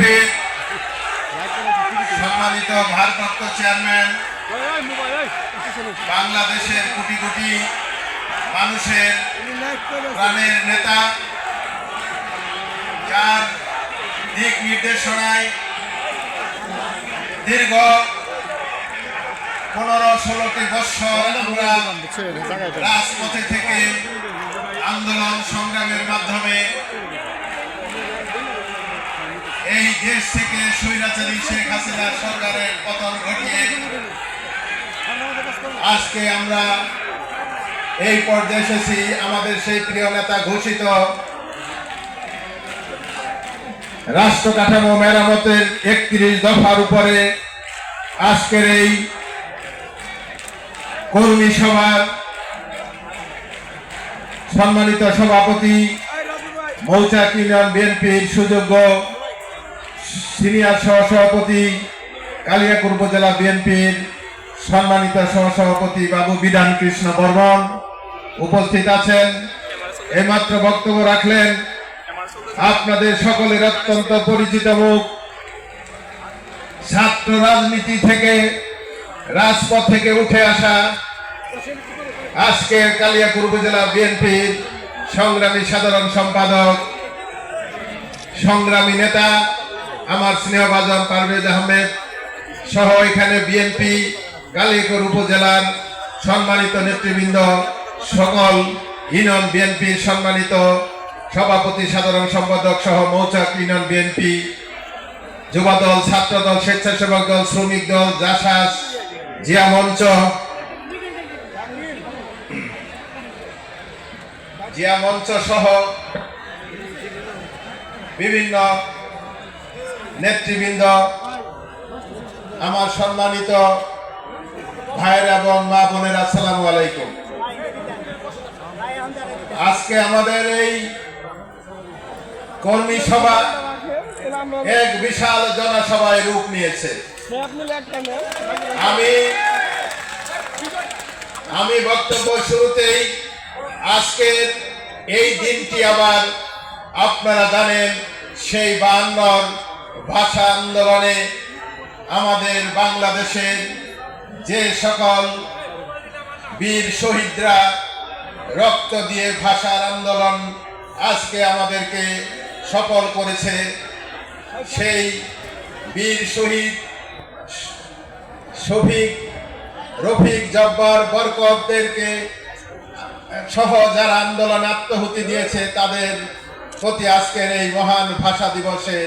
BNP সম্মানিত ভারপ্রাপ্ত chairman বাংলাদেশের কোটি কোটি মানুষের প্রাণের নেতা যার দিক নির্দেশনায় দীর্ঘ পনেরো ষোলোটি বৎসর আমরা রাজপথে থেকে আন্দোলন সংগ্রামের মাধ্যমে দেশ থেকে স্বৈরাচারী শেখ হাসিনা সরকারের পতন ঘটিয়ে আজকে আমরা এই পর্যায়ে এসেছি। আমাদের সেই প্রিয় নেতা ঘোষিত রাষ্ট্র কাঠামো মেরামতের একত্রিশ দফার উপরে আজকের এই কর্মী সভার সম্মানিত সভাপতি, মৌচাক ইউনিয়ন বিএনপির সুযোগ্য সিনিয়র সহসভাপতি কালিয়াকুর উপজেলা বিএনপির সম্মানিত সহসভাপতি বাবু বিধান কৃষ্ণ বর্মন উপস্থিত আছেন। এইমাত্র বক্তব্য রাখলেন আপনাদের সকলের অত্যন্ত পরিচিত মুখ। ছাত্র রাজনীতি থেকে, রাজপথ থেকে উঠে আসা আজকের কালিয়াকুর উপজেলা বিএনপির সংগ্রামী সাধারণ সম্পাদক, সংগ্রামী নেতা আমার স্নেহভাজন পারভেজ আহমেদ সহ এখানে বিএনপি কালিয়াকুর উপজেলার সম্মানিত নেতৃবৃন্দ সকল ইউনিয়ন বিএনপির সম্মানিত সভাপতি, সাধারণ সম্পাদক সহ মৌচাক ইউনিয়ন বিএনপি, যুবদল, ছাত্রদল, স্বেচ্ছাসেবক দল, শ্রমিক দল, জাসাস, জিয়া মঞ্চ জিয়া মঞ্চ সহ বিভিন্ন নেতৃবৃন্দ, আমার সম্মানিত ভাইয়ের এবং মা বোনের, আসসালামু আলাইকুম। আজকে আমাদের এই কর্মী সভা এক বিশাল জনসভায় রূপ নিয়েছে। আমি আমি বক্তব্য শুরুতেই আজকের এই দিনটি আবার আপনারা জানেন, সেই বায়ান্নর ভাষা আন্দোলনে আমাদের বাংলাদেশের যে সকল বীর শহীদরা রক্ত দিয়ে ভাষার আন্দোলন আজকে আমাদেরকে সফল করেছে, সেই বীর শহীদ শফিক, রফিক, জব্বার, বরকতদেরকে সহ যারা আন্দোলন আত্মহুতি দিয়েছে, তাদের প্রতি আজকের এই মহান ভাষা দিবসে